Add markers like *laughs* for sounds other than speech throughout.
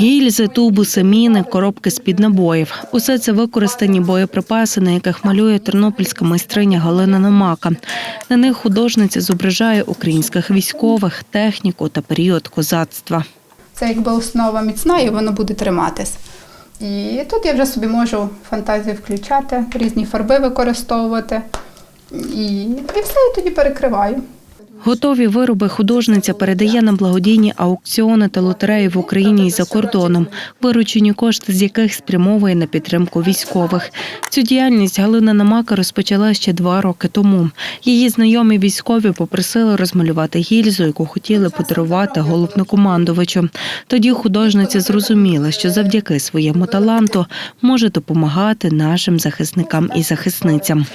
Гільзи, тубуси, міни, коробки з-під набоїв. Усе це використані боєприпаси, на яких малює тернопільська майстриня Галина Намака. На них художниця зображає українських військових, техніку та період козацтва. Це якби основа міцна і воно буде триматись. І тут я вже собі можу фантазію включати, різні фарби використовувати. І, і все, і тоді перекриваю. Готові вироби художниця передає на благодійні аукціони та лотереї в Україні і за кордоном, виручені кошти з яких спрямовує на підтримку військових. Цю діяльність Галина Намака розпочала ще два роки тому. Її знайомі військові попросили розмалювати гільзу, яку хотіли подарувати головнокомандувачу. Тоді художниця зрозуміла, що завдяки своєму таланту може допомагати нашим захисникам і захисницям.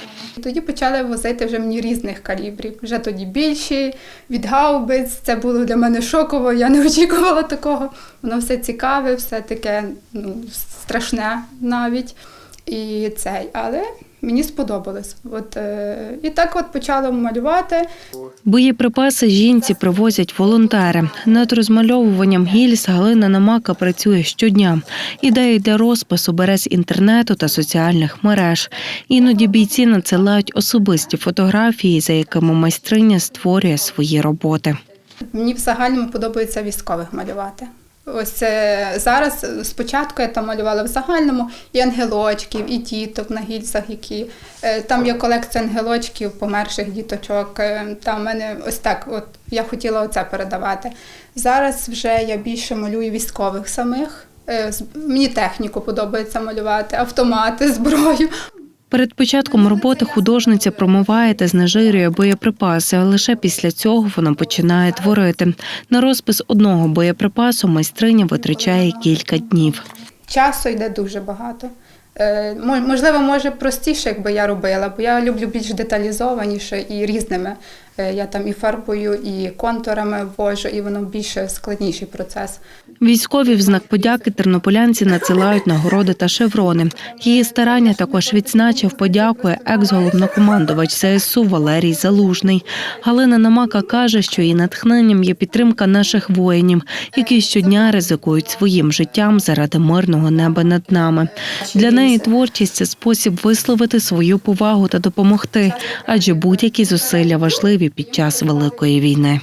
Тоді почали возити вже мені різних калібрів. Вже тоді більші, від гаубиць. Це було для мене шоково, я не *laughs* очікувала такого. Воно все цікаве, все таке ну, страшне навіть. І цей, але мені сподобалось. От, е, і так от почала малювати. Боєприпаси жінці привозять волонтери. Над розмальовуванням гільз Галина Намака працює щодня. Ідеї для розпису бере з інтернету та соціальних мереж. Іноді бійці надсилають особисті фотографії, за якими майстриня створює свої роботи. Мені в загальному подобається військових малювати. Ось зараз спочатку я там малювала в загальному і ангелочків, і діток на гільзах, які е, там є колекція ангелочків, померших діточок. Е, Там мене ось так, от я хотіла оце передавати. Зараз вже я більше малюю військових самих. Е, Мені техніку подобається малювати, автомати, *laughs* зброю. Перед початком роботи художниця промиває та знежирює боєприпаси, а лише після цього вона починає творити. На розпис одного боєприпасу майстриня витрачає кілька днів. Часу йде дуже багато. Е, мо- Можливо, може простіше, якби я робила, бо я люблю більш деталізованіше і різними. Е, Я там і фарбою, і контурами ввожу, і воно більше складніший процес. Військові в знак подяки тернополянці надсилають нагороди та шеврони. Її старання також відзначив подякує екс-головнокомандувач ЗСУ Валерій Залужний. Галина Намака каже, що її натхненням є підтримка наших воїнів, які щодня ризикують своїм життям заради мирного неба над нами. Для неї творчість це спосіб висловити свою повагу та допомогти, адже будь-які зусилля важливі під час великої війни.